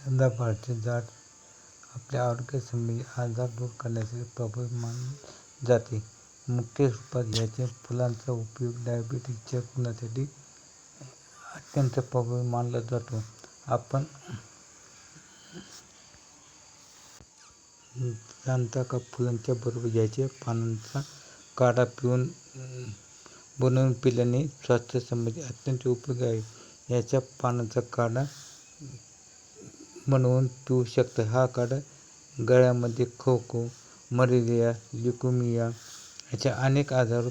सदाफळाचे झाड आपल्या आरोग्यासंबंधी आजार दूर करण्यासाठी प्रभावी मान जाते. मुख्य रूपात याच्या फुलांचा उपयोग डायबिटीजच्या रुग्णासाठी अत्यंत प्रभावी मानला जातो. आपण जाणता का फुलांच्या बरोबर याच्या पानांचा काढा पिऊन बनवून पिल्याने स्वास्थ्यासंबंधी अत्यंत उपयोगी आहे. याच्या पानांचा काढा बनवून पिऊ शकता. हा काढा गळ्यामध्ये खवखव, मलेरिया, ल्युकेमिया अशा अनेक आजार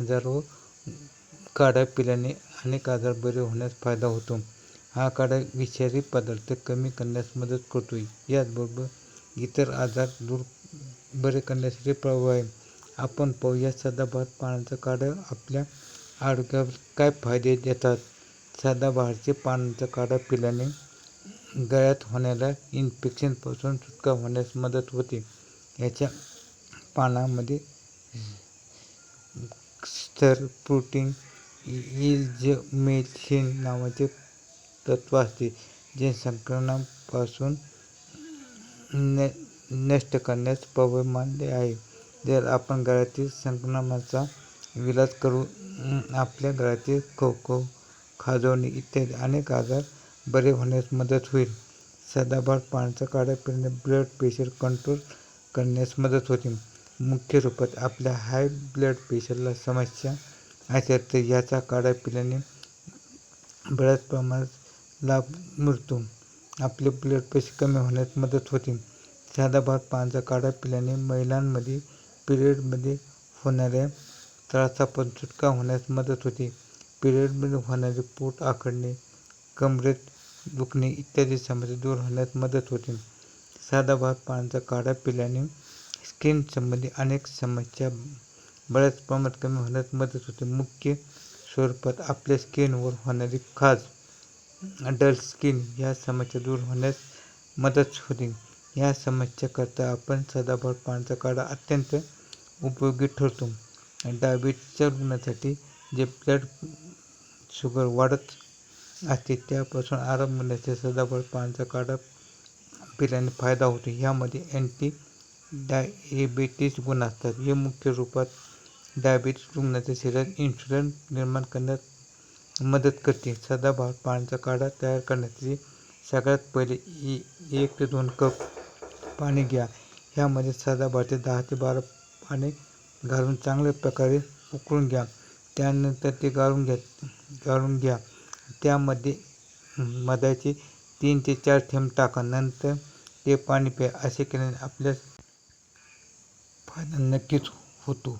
आजारो काढा पिल्याने अनेक आजार बरे होण्यास फायदा होतो. हा काढा विषारी पदार्थ कमी करण्यास मदत करतो. याचबरोबर इतर आजार दूर बरे करण्यासाठी प्रभाव आहे. आपण पाहूया सदाबहार पानांचा काढा आपल्या आरोग्यावर काय फायदे देतात. सदाबहारचे पानांचा काढा पिल्याने गळ्यात होणाऱ्या इन्फेक्शनपासून सुटका होण्यास मदत होते. याच्या पानामध्ये स्तर प्रोटीन इल्जमेथिन नावाचे तत्व असते, जे संक्रमणापासून नष्ट करण्यास प्रभावी मानले आहे. जर आपण गळ्यातील संक्रमणाचा विलाज करून आपल्या गळ्यातील खवखव, खाजवणे इत्यादी अनेक आजार बरे होण्यास मदत होईल. सदाबहार पानांचा काढा पिल्याने ब्लड प्रेशर कंट्रोल करण्यास मदत होते. मुख्य रूपात आपल्या हाय ब्लड प्रेशरला समस्या असेल तर याचा काढा पिल्याने बऱ्याच प्रमाणात लाभ मिळतो. आपले ब्लड प्रेशर कमी होण्यास मदत होते. सदाबहार पानांचा काढा पिल्याने महिलांमध्ये पिरियडमध्ये होणाऱ्या त्रासापासून सुटका होण्यास मदत होते. पिरियडमध्ये होणारे पोट आखडणे, कमरेत दुखणे इत्यादी समस्या दूर होण्यास मदत होते. सादाबाळ पाण्याचा काढा पिल्याने स्किनसंबंधी अनेक समस्या बऱ्याच प्रमाणात कमी होण्यास मदत होते. मुख्य स्वरूपात आपल्या स्किनवर होणारी खाज, डल स्किन या समस्या दूर होण्यास मदत होते. या समस्याकरता आपण सदाबहार पाण्याचा काढा अत्यंत उपयोगी ठरतो. डायबिटीसच्या रुग्णासाठी जे ब्लड शुगर वाढत असते त्यापासून आराम मिळण्याचे सदाबळ पानांचा काढा पिल्याने फायदा होतो. यामध्ये अँटी डायबेटीस गुण असतात. हे मुख्य रूपात डायबेटीस रुग्णाच्या शरीरात इन्शुलन निर्माण करण्यात मदत करते. सदाबहार पाण्याचा काढा तयार करण्यासाठी सगळ्यात पहिले एक ते दोन कप पाणी घ्या. ह्यामध्ये सदाबहारची दहा ते बारा पाने घालून चांगल्या प्रकारे उकळून घ्या. त्यानंतर ते गाळून घ्या गाळून घ्या. त्यामध्ये मधाचे तीन ते चार थेंब टाका. नंतर ते पाणी प्या. असे केल्याने आपल्या फायदा नक्कीच होतो.